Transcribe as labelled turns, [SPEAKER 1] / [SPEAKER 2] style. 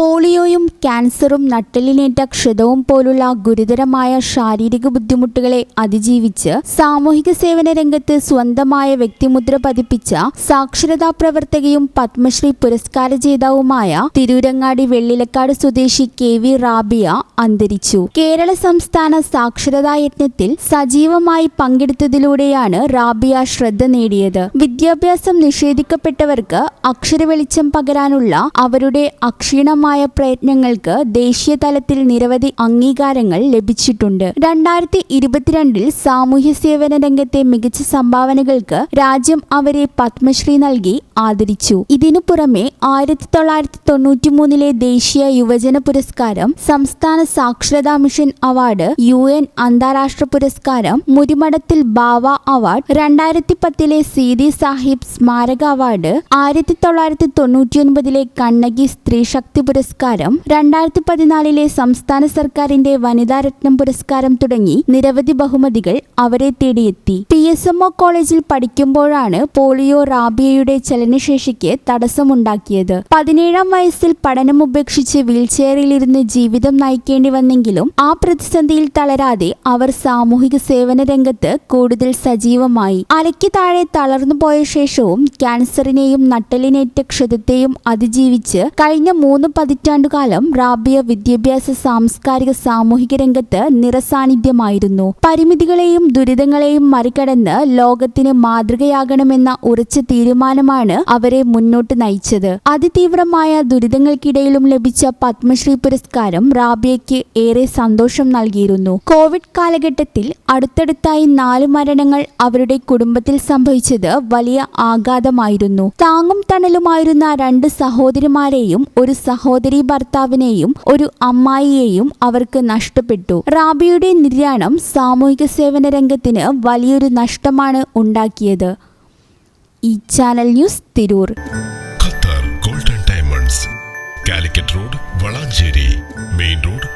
[SPEAKER 1] പോളിയോയും ക്യാൻസറും നട്ടലിനേറ്റ ക്ഷതവും പോലുള്ള ഗുരുതരമായ ശാരീരിക ബുദ്ധിമുട്ടുകളെ അതിജീവിച്ച് സാമൂഹിക സേവന രംഗത്ത് സ്വന്തമായ വ്യക്തിമുദ്ര പതിപ്പിച്ച സാക്ഷരതാ പ്രവർത്തകയും പത്മശ്രീ പുരസ്കാര ജേതാവുമായ തിരൂരങ്ങാടി വെള്ളിലക്കാട് സ്വദേശി കെ വി റാബിയ അന്തരിച്ചു. കേരള സംസ്ഥാന സാക്ഷരതാ യജ്ഞത്തിൽ സജീവമായി പങ്കെടുത്തതിലൂടെയാണ് റാബിയ ശ്രദ്ധ നേടിയത്. വിദ്യാഭ്യാസം നിഷേധിക്കപ്പെട്ടവർക്ക് അക്ഷരവെളിച്ചം പകരാനുള്ള അവരുടെ അക്ഷീണമായ പ്രയത്നങ്ങൾക്ക് ദേശീയ തലത്തിൽ നിരവധി അംഗീകാരങ്ങൾ ലഭിച്ചിട്ടുണ്ട്. രണ്ടായിരത്തി ഇരുപത്തിരണ്ടിൽ സാമൂഹ്യ സേവന രംഗത്തെ മികച്ച സംഭാവനകൾക്ക് രാജ്യം അവരെ പത്മശ്രീ നൽകി ആദരിച്ചു. ഇതിനു പുറമെ ആയിരത്തി തൊള്ളായിരത്തി തൊണ്ണൂറ്റി മൂന്നിലെ ദേശീയ യുവജന പുരസ്കാരം സംസ്ഥാന സാക്ഷരതാ മിഷൻ അവാർഡ് യു എൻ അന്താരാഷ്ട്ര പുരസ്കാരം മുരിമഠത്തിൽ ബാവ അവാർഡ് രണ്ടായിരത്തി പത്തിലെ സീതി സാഹിബ് സ്മാരക അവാർഡ് ആയിരത്തി തൊള്ളായിരത്തി തൊണ്ണൂറ്റിയൊൻപതിലെ കണ്ണകി സ്ത്രീശക്തി പുരസ്കാരം രണ്ടായിരത്തി പതിനാലിലെ സംസ്ഥാന സർക്കാരിന്റെ വനിതാ രത്നം പുരസ്കാരം തുടങ്ങി നിരവധി ബഹുമതികൾ അവരെ തേടിയെത്തി. പി എസ് എം ഒ കോളേജിൽ പഠിക്കുമ്പോഴാണ് പോളിയോ റാബിയയുടെ ചലനശേഷിക്ക് തടസ്സമുണ്ടാക്കിയത്. പതിനേഴാം വയസ്സിൽ പഠനം ഉപേക്ഷിച്ച് വീൽചെയറിലിരുന്ന് ജീവിതം നയിക്കേണ്ടി വന്നെങ്കിലും ആ പ്രതിസന്ധിയിൽ തളരാതെ അവർ സാമൂഹിക സേവന രംഗത്ത് കൂടുതൽ സജീവമായി. അലയ്ക്ക് താഴെ തളർന്നു പോയ ശേഷവും ക്യാൻസറിനെയും നട്ടലിനേറ്റ ക്ഷതത്തെയും അതിജീവിച്ച് കഴിഞ്ഞ മൂന്ന് പതിറ്റാണ്ടുകാലം റാബിയ വിദ്യാഭ്യാസ സാംസ്കാരിക സാമൂഹിക രംഗത്ത് നിറസാന്നിധ്യമായിരുന്നു. പരിമിതികളെയും ദുരിതങ്ങളെയും മറികടന്ന് ലോകത്തിന് മാതൃകയാകണമെന്ന ഉറച്ച തീരുമാനമാണ് അവരെ മുന്നോട്ട് നയിച്ചത്. അതിതീവ്രമായ ദുരിതങ്ങൾക്കിടയിലും ലഭിച്ച പത്മശ്രീ പുരസ്കാരം റാബിയയ്ക്ക് ഏറെ സന്തോഷം നൽകിയിരുന്നു. കോവിഡ് കാലഘട്ടത്തിൽ അടുത്തടുത്തായി നാല് മരണങ്ങൾ അവരുടെ കുടുംബത്തിൽ സംഭവിച്ചത് വലിയ ആഘാതമായിരുന്നു. താങ്ങും തണലുമായിരുന്ന രണ്ട് സഹോദരിമാരെയും ഒരു സഹോദരി ഭർത്താവിനെയും ഒരു അമ്മായിയെയും അവർക്ക് നഷ്ടപ്പെട്ടു. റാബിയുടെ നിര്യാണം സാമൂഹിക സേവന രംഗത്തിന് വലിയൊരു നഷ്ടമാണ് ഉണ്ടാക്കിയത്. ഈ channel news Tirur.
[SPEAKER 2] Qatar golden diamonds Calicut road Valanchery main road